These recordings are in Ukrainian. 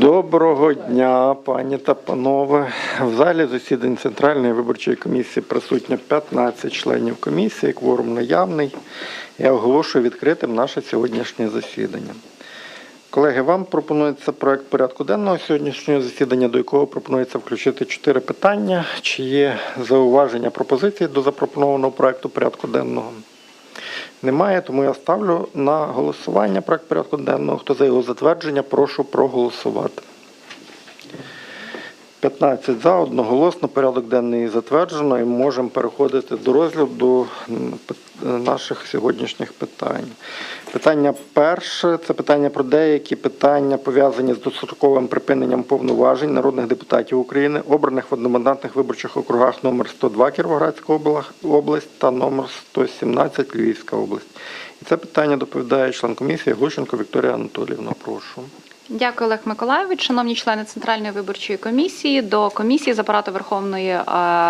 Доброго дня, пані та панове. В залі засідань Центральної виборчої комісії присутньо 15 членів комісії, кворум наявний. Я оголошую відкритим наше сьогоднішнє засідання. Колеги, вам пропонується проект порядку денного сьогоднішнього засідання, до якого пропонується включити чотири питання. Чи є зауваження пропозиції до запропонованого проекту порядку денного? Немає, тому я ставлю на голосування проект порядку денного. Хто за його затвердження, прошу проголосувати. 15 за, одноголосно, порядок денний затверджено і можемо переходити до розгляду наших сьогоднішніх питань. Питання перше це питання про деякі питання, пов'язані з достроковим припиненням повноважень народних депутатів України, обраних в одномандатних виборчих округах номер 102 Кіровоградська обла- область та номер 117 Львівська область. І це питання доповідає член комісії Глущенко Вікторія Анатоліївна. Прошу. Дякую, Олег Миколайович. Шановні члени Центральної виборчої комісії, до комісії з апарату Верховної е,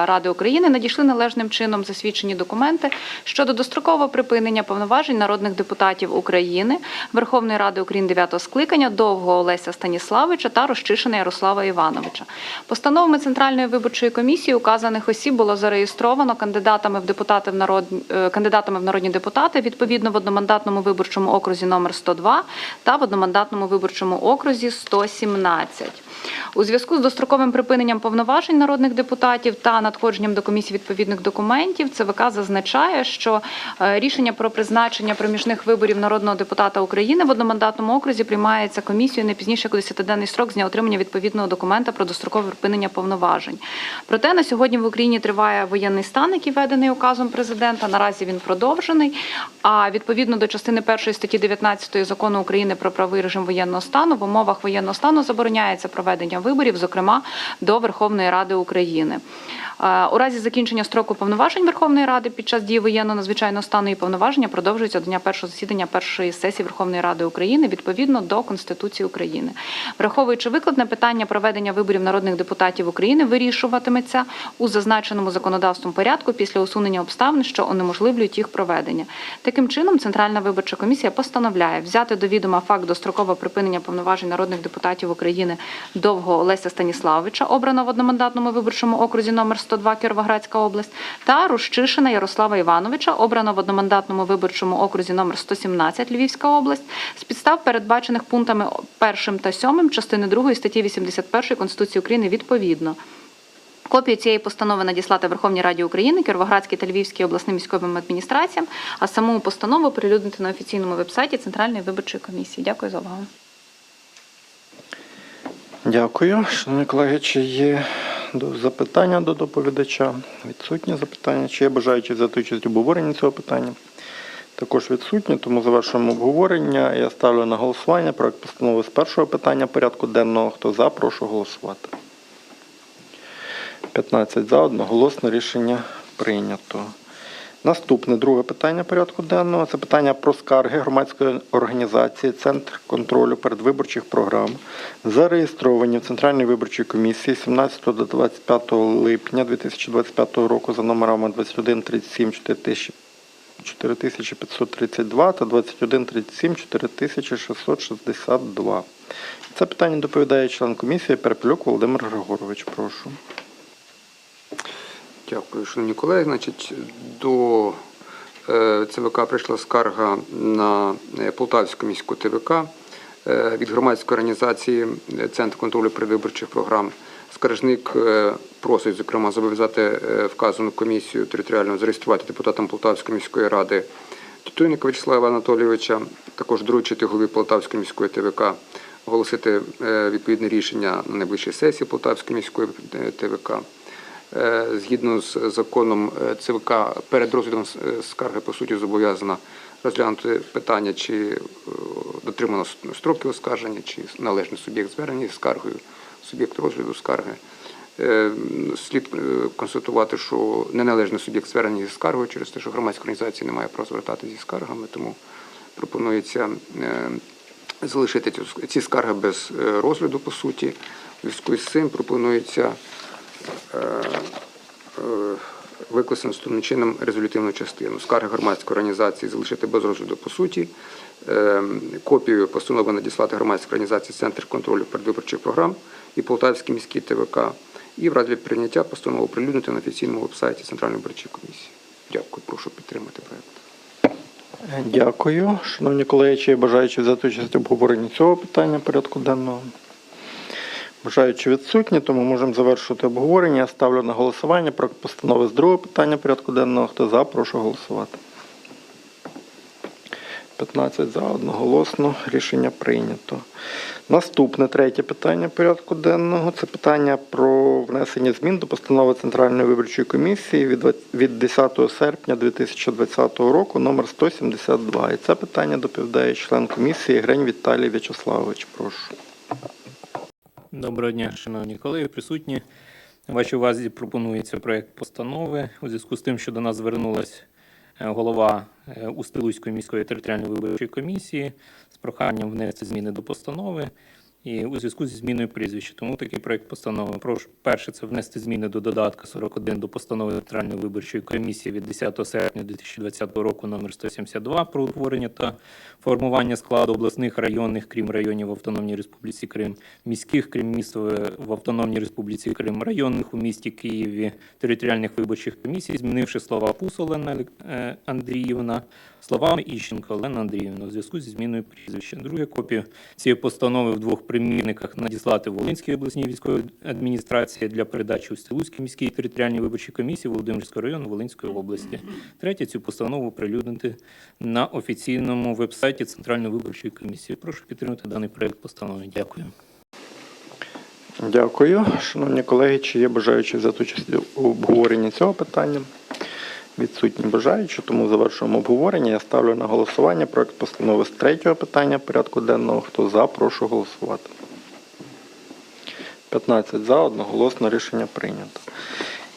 Ради України надійшли належним чином засвідчені документи щодо дострокового припинення повноважень народних депутатів України Верховної Ради України 9 скликання довгого Олеся Станіславича та Рощишина Ярослава Івановича. Постановами Центральної виборчої комісії указаних осіб було зареєстровано кандидатами в депутати в народ е, кандидатами в народні депутати відповідно в одномандатному виборчому окрузі номер 102 та в одномандатному виборчому окрузі 117. У зв'язку з достроковим припиненням повноважень народних депутатів та надходженням до комісії відповідних документів ЦВК зазначає, що е, рішення про призначення проміжних виборів народного депутата України в одномандатному окрузі приймається комісією не пізніше як у 10-денний строк з дня отримання відповідного документа про дострокове припинення повноважень. Проте на сьогодні в Україні триває воєнний стан, який введений указом президента. Наразі він продовжений. А відповідно до частини першої статті 19 закону України про правовий режим воєнного стану в умовах воєнного стану забороняється проведення виборів, зокрема до Верховної Ради України. Е, У разі закінчення строку повноважень Верховної Ради під час дії воєнного надзвичайного стану і повноваження продовжуються до дня першого засідання першої сесії Верховної Ради України відповідно до Конституції України. Враховуючи викладне питання проведення виборів народних депутатів України вирішуватиметься у зазначеному законодавством порядку після усунення обставин, що унеможливлюють їх проведення. Таким чином, Центральна виборча комісія постановляє взяти до відома факт дострокового припинення повноважень народних депутатів України довго Олеся Станіславовича, обраного в одномандатному виборчому окрузі номер 102 Кіровоградська область, та Рущишина Ярослава Івановича, обраного в одномандатному виборчому окрузі номер 117 Львівська область, з підстав передбачених пунктами 1 та 7 частини 2 статті 81 Конституції України відповідно. Копію цієї постанови надіслати Верховній Раді України, Кіровоградській та Львівській обласним військовим адміністраціям, а саму постанову оприлюднити на офіційному вебсайті Центральної виборчої комісії. Дякую за увагу. Дякую. Шановні колеги, чи є запитання до доповідача? Відсутні запитання. Чи є бажаючі взяти участь в обговоренні цього питання? Також відсутні, тому завершуємо обговорення. Я ставлю на голосування проект постанови з першого питання порядку денного. Хто за, прошу голосувати. 15 за, одноголосно рішення прийнято. Наступне друге питання порядку денного це питання про скарги громадської організації Центр контролю передвиборчих програм, зареєстровані в Центральній виборчій комісії 17 до 25 липня 2025 року за номерами 2137 4000 4532 та 2137 4662. Це питання доповідає член комісії Перепелюк Володимир Григорович. Прошу. Дякую, шановні колеги. Значить, до е, ЦВК прийшла скарга на е, Полтавську міську ТВК е, від громадської організації Центр контролю передвиборчих програм. Скаржник просить, зокрема, зобов'язати вказану комісію територіально зареєструвати депутатом Полтавської міської ради Тютюнника Вячеслава Анатолійовича, також доручити голові Полтавської міської ТВК оголосити відповідне рішення на найближчій сесії Полтавської міської ТВК. Е, Згідно з законом е, ЦВК перед розглядом е, скарги по суті зобов'язана розглянути питання, чи дотримано с- строків оскарження, чи належний суб'єкт звернення зі скаргою, суб'єкт розгляду скарги. Слід констатувати, що неналежний суб'єкт звернення зі скаргою через те, що громадська організація не має права звертатися зі скаргами, тому пропонується залишити ці скарги без розгляду по суті. Зв'язку з цим пропонується викласти наступним чином резолютивну частину. Скарги громадської організації залишити без розгляду по суті. е, копію постанови надіслати громадській організації Центр контролю передвиборчих програм і Полтавській міській ТВК. І в разі прийняття постанову оприлюднити на офіційному вебсайті Центральної виборчої комісії. Дякую, прошу підтримати проект. Дякую. Шановні колеги, чи є бажаючі взяти участь в обговоренні цього питання порядку денного? Бажаючі відсутні, тому можемо завершити обговорення. Я ставлю на голосування про постанови з другого питання порядку денного. Хто за, прошу голосувати. 15 за, одноголосно. Рішення прийнято. Наступне третє питання порядку денного це питання про внесення змін до постанови Центральної виборчої комісії від 20 від 10 серпня 2020 року номер 172. І це питання доповідає член комісії Грень Віталій В'ячеславович. Прошу. Доброго дня, шановні колеги, присутні. Вашій увазі пропонується проект постанови у зв'язку з тим, що до нас звернулась е, голова е, Устилузької міської територіальної виборчої комісії з проханням внести зміни до постанови і у зв'язку зі зміною прізвища. Тому такий проект постанови. Прошу перше це внести зміни до додатка 41 до постанови Центральної виборчої комісії від 10 серпня 2020 року номер 172 про утворення та формування складу обласних районних, крім районів в Автономній Республіці Крим, міських, крім міст в Автономній Республіці Крим, районних у місті Києві, територіальних виборчих комісій, змінивши слова Пус Олена Елек- е, Андріївна словами Іщенко Олена Андріївна у зв'язку зі зміною прізвища. Друге копію цієї постанови в двох примірниках надіслати Волинській обласній військовій адміністрації для передачі у Стилузькій міській територіальній виборчій комісії Володимирського району Волинської області. Третє цю постанову прилюднити на офіційному вебсайті Центральної виборчої комісії. Прошу підтримати даний проект постанови. Дякую. Дякую. Шановні колеги, чи є бажаючі взяти участь у обговоренні цього питання? Відсутні бажаючі, тому завершуємо обговорення. Я ставлю на голосування проект постанови з третього питання порядку денного. Хто за, прошу голосувати. 15 за, одноголосно рішення прийнято.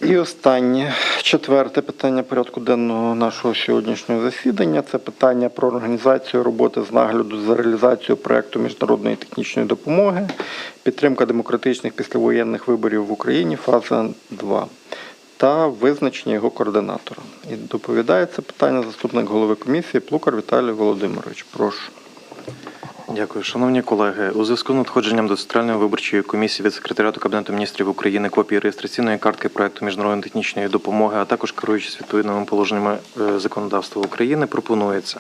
І останнє, четверте питання порядку денного нашого сьогоднішнього засідання це питання про організацію роботи з нагляду за реалізацією проекту міжнародної технічної допомоги, підтримка демократичних післявоєнних виборів в Україні, фаза 2 та визначення його координатора. І доповідає це питання заступник голови комісії Плукар Віталій Володимирович. Прошу. Дякую, шановні колеги. У зв'язку з надходженням до Центральної виборчої комісії від секретаріату Кабінету міністрів України копії реєстраційної картки проекту міжнародної технічної допомоги, а також керуючись відповідними положеннями е, законодавства України, пропонується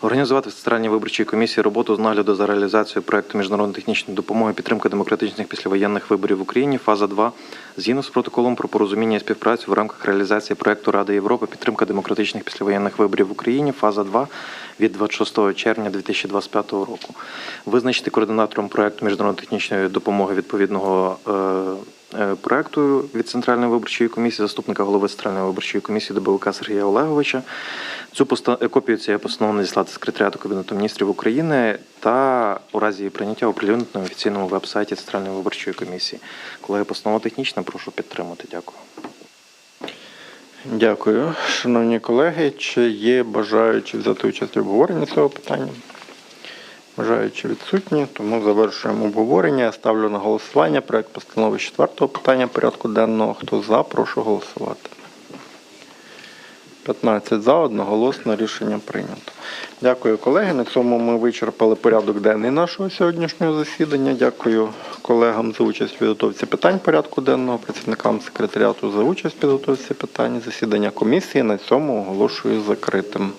організувати в Центральній виборчій комісії роботу з нагляду за реалізацією проекту міжнародної технічної допомоги підтримка демократичних післявоєнних виборів в Україні. Фаза 2 згідно з протоколом про порозуміння і співпрацю в рамках реалізації проекту Ради Європи підтримка демократичних післявоєнних виборів в Україні. Фаза 2 від 26 червня 2025 року. Визначити координатором проекту міжнародно-технічної допомоги відповідного е, е, проекту від Центральної виборчої комісії, заступника голови Центральної виборчої комісії ДБВК Сергія Олеговича. Цю е, копію цієї постанови надіслати секретаріату Кабінету міністрів України та у разі її прийняття оприлюднити на офіційному веб-сайті Центральної виборчої комісії. Колеги, постанова технічна, прошу підтримати. Дякую. Дякую. Шановні колеги, чи є бажаючі взяти участь в обговоренні цього питання? Бажаючі відсутні, тому завершуємо обговорення. Я ставлю на голосування проект постанови четвертого питання порядку денного. Хто за, прошу голосувати. 15 за, одноголосно рішення прийнято. Дякую, колеги. На цьому ми вичерпали порядок денний нашого сьогоднішнього засідання. Дякую колегам за участь в підготовці питань порядку денного, працівникам секретаріату за участь в підготовці питань. Засідання комісії на цьому оголошую закритим.